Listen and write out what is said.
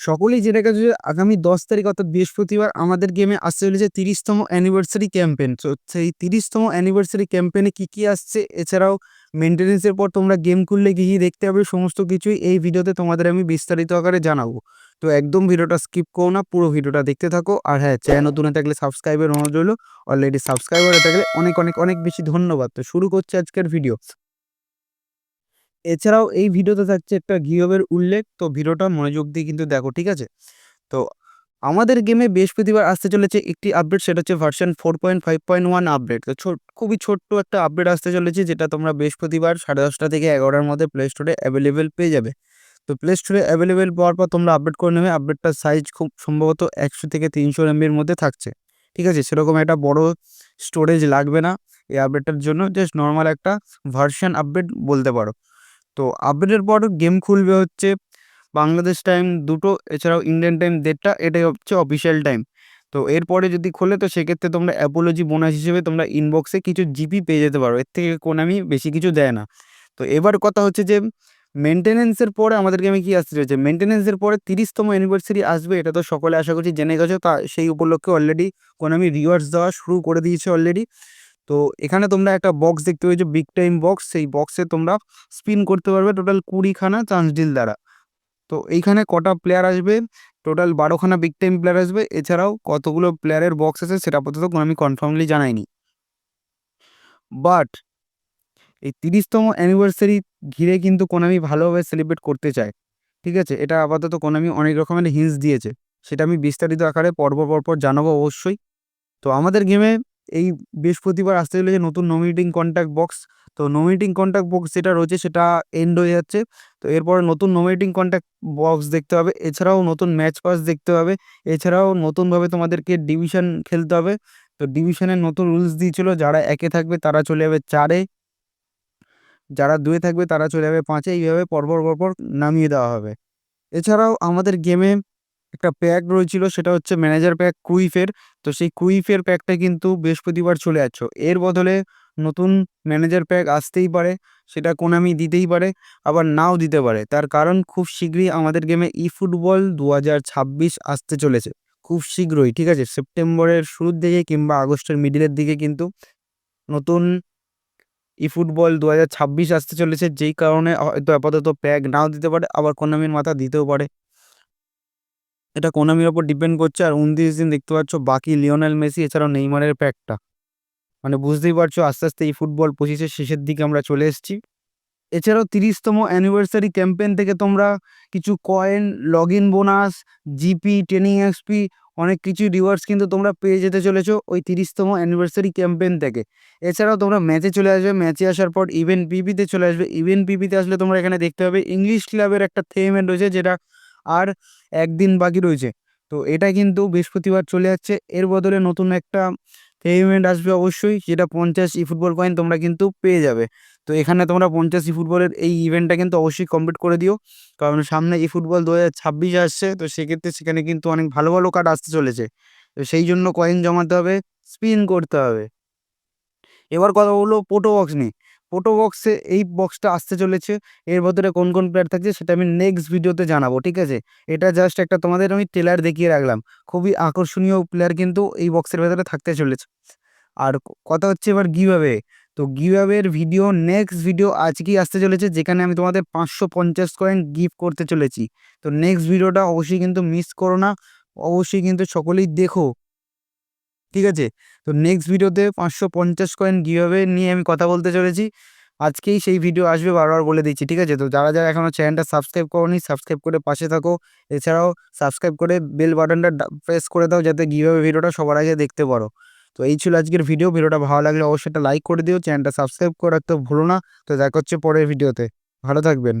সকলেই জেনে গেছো যে আগামী দশ তারিখ অর্থাৎ বৃহস্পতিবার আমাদের গেমে আসতে চলেছে তিরিশতম অ্যানিভার্সারি ক্যাম্পেন তো সেই তিরিশতম অ্যানিভার্সারি ক্যাম্পেনে কী কী আসছে, এছাড়াও মেনটেন্যান্সের পর তোমরা গেম খুললে গিয়ে দেখতে হবে সমস্ত কিছুই এই ভিডিওতে তোমাদের আমি বিস্তারিত আকারে জানাব। তো একদম ভিডিওটা স্কিপ করো না, পুরো ভিডিওটা দেখতে থাকো। আর হ্যাঁ চ্যানেল নতুন থাকলে সাবস্ক্রাইবের অনুরোধ রইল। অলরেডি সাবস্ক্রাইবার থাকলে অনেক অনেক অনেক বেশি ধন্যবাদ। তো শুরু করছে আজকের ভিডিও এছাড়াও এই ভিডিওতে থাকছে একটা গিওবের উল্লেখ। তো ভিডিওটা মনোযোগ দিয়ে কিন্তু দেখো, ঠিক আছে? তো আমাদের গেমে বৃহস্পতিবার আসতে চলেছে একটি আপডেট সেটা হচ্ছে version four point five point one update তো খুবই ছোট্ট একটা আপডেট আসতে চলেছে, যেটা তোমরা বৃহস্পতিবার সাড়ে দশটা থেকে এগারোটার মধ্যে প্লে স্টোরে অ্যাভেলেবেল পেয়ে যাবে। তো প্লে স্টোরে অ্যাভেলেবেল পাওয়ার পর তোমরা আপডেট করে নেবে। আপডেটটার সাইজ খুব সম্ভবত একশো থেকে তিনশো এমবির মধ্যে থাকছে। ঠিক আছে? সেরকম একটা বড় স্টোরেজ লাগবে না এই আপডেটটার জন্য। জাস্ট নর্মাল একটা ভার্সন আপডেট বলতে পারো। তো আপডেটের পর গেম খুলবে হচ্ছে বাংলাদেশ টাইম দুটো, এছাড়াও ইন্ডিয়ান টাইম দেড়টা, এটাই হচ্ছে অফিসিয়াল টাইম তো এরপরে যদি খোলে, তো সেক্ষেত্রে তোমরা অ্যাপোলজি বোনাস হিসেবে তোমরা ইনবক্সে কিছু জিপি পেয়ে যেতে পারো। এর থেকে কোনামি বেশি কিছু দেয় না। তো এবার কথা হচ্ছে যে মেনটেনেন্সের পরে আমাদের গেমে কী আসতে চলেছে? মেনটেনেন্সের পরে তিরিশতম অ্যানিভার্সারি আসবে, এটা তো সকলে আশা করছি জেনে গেছো। তা সেই উপলক্ষে অলরেডি কোনামি রিওয়ার্ডস দেওয়া শুরু করে দিয়েছে অলরেডি তো এখানে তোমরা একটা বক্স দেখতে পেয়েছ বিগ টাইম বক্স সেই বক্সে তোমরা স্পিন করতে পারবে টোটাল কুড়িখানা চান্স ডিল দ্বারা। তো এইখানে কটা প্লেয়ার আসবে? টোটাল বারোখানা বিগ টাইম প্লেয়ার আসবে। এছাড়াও কতগুলো প্লেয়ারের বক্স আছে সেটা আপাতত আমি কনফার্মলি জানাইনি। বাট এই তিরিশতম অ্যানিভার্সারি ঘিরে কিন্তু কোনামি ভালোভাবে সেলিব্রেট করতে চায় ঠিক আছে? এটা আপাতত কোনামি অনেক রকমের হিন্স দিয়েছে। সেটা আমি বিস্তারিত আকারে পর্ব পরপর জানাব অবশ্যই। তো আমাদের গেমে এই বৃহস্পতিবার আসতে চলেছে নতুন নমিনেটিং কন্ট্যাক্ট বক্স তো নমিনেটিং কন্ট্যাক্ট বক্স যেটা রয়েছে সেটা এন্ড হয়ে যাচ্ছে। তো এরপরে নতুন নমিনেটিং কন্ট্যাক্ট বক্স দেখতে হবে। এছাড়াও নতুন ম্যাচ পাস দেখতে হবে। এছাড়াও নতুনভাবে তোমাদেরকে ডিভিশন খেলতে হবে। তো ডিভিশনের নতুন রুলস দিয়েছিল, যারা একে থাকবে তারা চলে যাবে চারে। যারা দুয়ে থাকবে তারা চলে যাবে পাঁচে। এইভাবে পরপর পরপর নামিয়ে দেওয়া হবে। এছাড়াও আমাদের গেমে একটা প্যাক রয়েছিল, সেটা হচ্ছে ম্যানেজার প্যাক কুইফের। তো সেই কুইফের প্যাকটা কিন্তু বৃহস্পতিবার চলে যাচ্ছ এর বদলে নতুন ম্যানেজার প্যাক আসতেই পারে, সেটা কোনামি দিতেই পারে, আবার নাও দিতে পারে। তার কারণ খুব শীঘ্রই আমাদের গেমে ই ফুটবল দু হাজার ছাব্বিশ আসতে চলেছে। খুব শীঘ্রই, ঠিক আছে? সেপ্টেম্বরের শুরুর দিকে কিংবা আগস্টের মিডিলের দিকে কিন্তু নতুন ই ফুটবল দু হাজার ছাব্বিশ আসতে চলেছে। যেই কারণে হয়তো আপাতত প্যাক নাও দিতে পারে, আবার কোন কোনামির মাথা দিতেও পারে। এটা কোনামির ওপর ডিপেন্ড করছে আর উনত্রিশ দিন দেখতে পাচ্ছ বাকি লিওনেল মেসি, এছাড়াও নেইমারের প্যাকটা মানে বুঝতেই পারছ আস্তে আস্তে এই ফুটবল পঁচিশের শেষের দিকে আমরা চলে এসেছি। এছাড়াও তিরিশতম অ্যানিভার্সারি ক্যাম্পেন থেকে তোমরা কিছু coin log in bonus GP training XP অনেক কিছু রিওয়ার্ডস কিন্তু তোমরা পেয়ে যেতে চলেছো ওই তিরিশতম অ্যানিভার্সারি ক্যাম্পেন থেকে। এছাড়াও তোমরা ম্যাচে চলে আসবে ম্যাচে আসার পর ইভেন্ট পিপিতে চলে আসবে। ইভেন্ট পিপিতে আসলে তোমরা এখানে দেখতে পাবে ইংলিশ ক্লাবের একটা থেমেন্ট রয়েছে যেটা আর একদিন বাকি রয়েছে। তো এটা কিন্তু বৃহস্পতিবার চলে যাচ্ছে। এর বদলে নতুন একটা পেমেন্ট আসবে অবশ্যই, যেটা পঞ্চাশ ই ফুটবল কয়েন তোমরা কিন্তু পেয়ে যাবে। তো এখানে তোমরা পঞ্চাশ ই ফুটবলের এই ইভেন্টটা কিন্তু অবশ্যই কমপ্লিট করে দিও। কারণ সামনে ই ফুটবল দু হাজার ছাব্বিশ আসছে, তো সেক্ষেত্রে সেখানে কিন্তু অনেক ভালো ভালো কার্ড আসতে চলেছে। তো সেই জন্য কয়েন জমাতে হবে স্পিন করতে হবে। এবার কথা বলল পোটো বক্স নিয়ে। পোটো বক্সে এই বক্সটা আসতে চলেছে। এর ভেতরে কোন কোন প্লেয়ার থাকছে সেটা আমি নেক্সট ভিডিওতে জানাব, ঠিক আছে? এটা জাস্ট একটা তোমাদের আমি ট্রেলার দেখিয়ে রাখলাম। খুবই আকর্ষণীয় প্লেয়ার কিন্তু এই বক্সের ভেতরে থাকতে চলেছে। আর কথা হচ্ছে এবার গিভাবে তো গিভাবের ভিডিও নেক্সট ভিডিও আজকেই আসতে চলেছে, যেখানে আমি তোমাদের পাঁচশো পঞ্চাশ কয়েন গিফট করতে চলেছি। তো নেক্সট ভিডিওটা অবশ্যই কিন্তু মিস করো না। অবশ্যই কিন্তু সকলেই দেখো। ঠিক আছে? তো নেক্সট ভিডিওতে পাঁচশো পঞ্চাশ কয়েন কীভাবে নিয়ে আমি কথা বলতে চলেছি। আজকেই সেই ভিডিও আসবে, বারবার বলে দিচ্ছি, ঠিক আছে? তো যারা যারা এখনও চ্যানেলটা সাবস্ক্রাইব করোনি সাবস্ক্রাইব করে পাশে থাকো। এছাড়াও সাবস্ক্রাইব করে বেল বাটনটা প্রেস করে দাও, যাতে কীভাবে ভিডিওটা সবার আগে দেখতে পারো। তো এই ছিল আজকের ভিডিও ভিডিওটা ভালো লাগলে অবশ্যই একটা লাইক করে দিও। চ্যানেলটা সাবস্ক্রাইব করে রাখতে ভুলো না। তো দেখা হচ্ছে পরের ভিডিওতে ভালো থাকবেন।